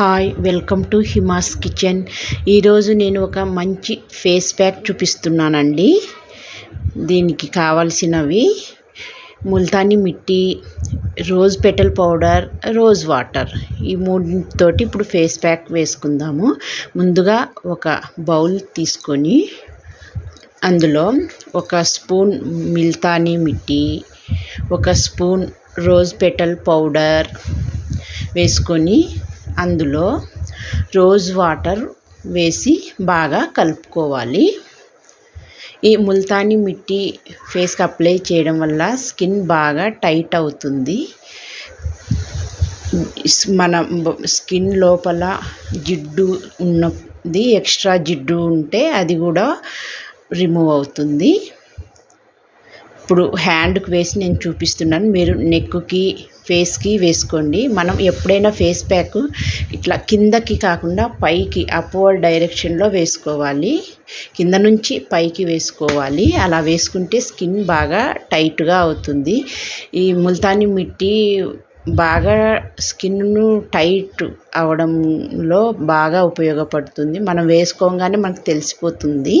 Hi welcome to Hima's kitchen. ఈరోజు నేను ఒక మంచి ఫేస్ ప్యాక్ చూపిస్తున్నానండి. దీనికి కావాల్సినవి multani mitti rose petal powder rose water. ఈ మూడుతో ఇప్పుడు ఫేస్ ప్యాక్ వేసుకుందాము. ముందుగా ఒక బౌల్ తీసుకొని అందులో ఒక స్పూన్ మిల్తానీ మిట్టి ఒక స్పూన్ రోజ్ పెటల్ పౌడర్ వేసుకొని అందులో రోజ్ వాటర్ వేసి బాగా కలుపుకోవాలి. ఈ ముల్తానీ మిట్టి ఫేస్కి అప్లై చేయడం వల్ల స్కిన్ బాగా టైట్ అవుతుంది. మన స్కిన్ లోపల జిడ్డు ఉన్నది ఎక్స్ట్రా జిడ్డు ఉంటే అది కూడా రిమూవ్ అవుతుంది. ఇప్పుడు హ్యాండ్కి వేసి నేను చూపిస్తున్నాను. మీరు నెక్కి ఫేస్కి వేసుకోండి. మనం ఎప్పుడైనా ఫేస్ ప్యాక్ ఇట్లా కిందకి కాకుండా పైకి అప్వర్డ్ డైరెక్షన్లో వేసుకోవాలి. కింద నుంచి పైకి వేసుకోవాలి. అలా వేసుకుంటే స్కిన్ బాగా టైట్గా అవుతుంది. ఈ ముల్తాని మిట్టి బాగా స్కిన్ను టైట్ అవడంలో బాగా ఉపయోగపడుతుంది. మనం వేసుకోగానే మనకు తెలిసిపోతుంది.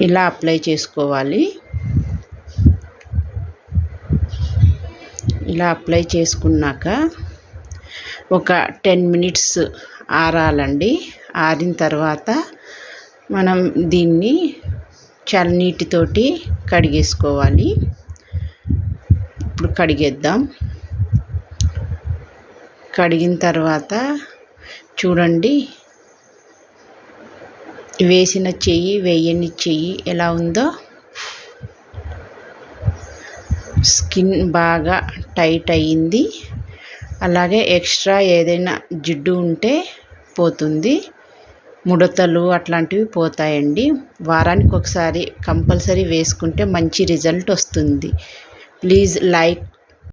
ఇలా అప్లై చేసుకోవాలి. ఇలా అప్లై చేసుకున్నాక ఒక టెన్ మినిట్స్ ఆరాలండి. ఆరిన తర్వాత మనం దీన్ని చల్లనీటితోటి కడిగేసుకోవాలి. ఇప్పుడు కడిగేద్దాం. కడిగిన తర్వాత చూడండి వేసిన చెయ్యి వేయని చెయ్యి ఎలా ఉందో స్కిన్ బాగా టైట్ అయ్యింది. అలాగే ఎక్స్ట్రా ఏదైనా జిడ్డు ఉంటే పోతుంది. ముడతలు అట్లాంటివి పోతాయండి. వారానికి ఒకసారి కంపల్సరీ వేసుకుంటే మంచి రిజల్ట్ వస్తుంది. Please like